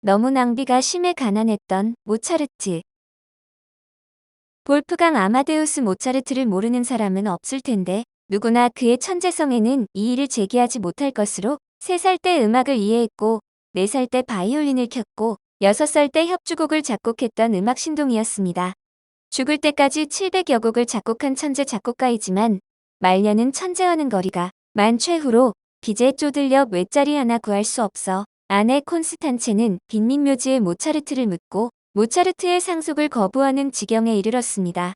너무 낭비가 심해 가난했던 모차르트. 볼프강 아마데우스 모차르트를 모르는 사람은 없을 텐데 누구나 그의 천재성에는 이의를 제기하지 못할 것으로 3살 때 음악을 이해했고 4살 때 바이올린을 켰고 6살 때 협주곡을 작곡했던 음악 신동이었습니다. 죽을 때까지 700여 곡을 작곡한 천재 작곡가이지만 말년은 천재와는 거리가 많 최후로 빚에 쪼들려 외짜리 하나 구할 수 없어 아내 콘스탄체는 빈민묘지에 모차르트를 묻고 모차르트의 상속을 거부하는 지경에 이르렀습니다.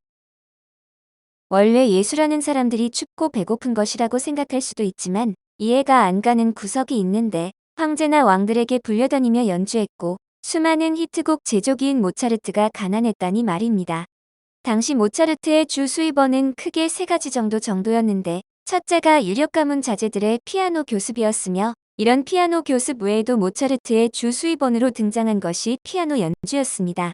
원래 예술하는 사람들이 춥고 배고픈 것이라고 생각할 수도 있지만 이해가 안 가는 구석이 있는데 황제나 왕들에게 불려다니며 연주했고 수많은 히트곡 제조기인 모차르트가 가난했다니 말입니다. 당시 모차르트의 주 수입원은 크게 세 가지 정도 정도였는데 첫째가 유력 가문 자제들의 피아노 교습이었으며 이런 피아노 교습 외에도 모차르트의 주 수입원으로 등장한 것이 피아노 연주였습니다.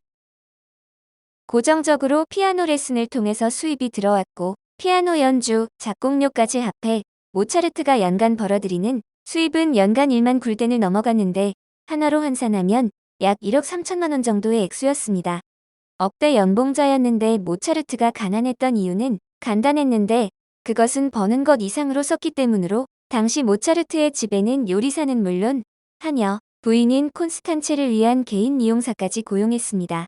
고정적으로 피아노 레슨을 통해서 수입이 들어왔고 피아노 연주, 작곡료까지 합해 모차르트가 연간 벌어들이는 수입은 연간 1만 굴덴을 넘어갔는데 하나로 환산하면 약 1억 3천만 원 정도의 액수였습니다. 억대 연봉자였는데 모차르트가 가난했던 이유는 간단했는데 그것은 버는 것 이상으로 썼기 때문으로 당시 모차르트의 집에는 요리사는 물론 하녀, 부인인 콘스탄체를 위한 개인 미용사까지 고용했습니다.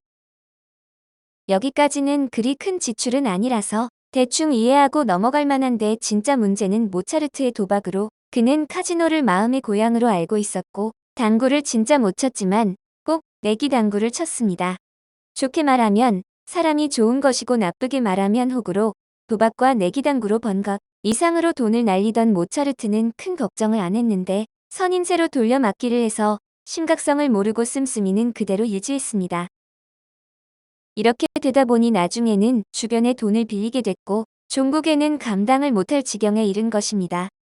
여기까지는 그리 큰 지출은 아니라서 대충 이해하고 넘어갈 만한데 진짜 문제는 모차르트의 도박으로 그는 카지노를 마음의 고향으로 알고 있었고 당구를 진짜 못 쳤지만 꼭 내기 당구를 쳤습니다. 좋게 말하면 사람이 좋은 것이고 나쁘게 말하면 혹으로 도박과 내기 당구로 번 것 이상으로 돈을 날리던 모차르트는 큰 걱정을 안 했는데 선인세로 돌려막기를 해서 심각성을 모르고 씀씀이는 그대로 유지했습니다. 이렇게 되다 보니 나중에는 주변에 돈을 빌리게 됐고 종국에는 감당을 못할 지경에 이른 것입니다.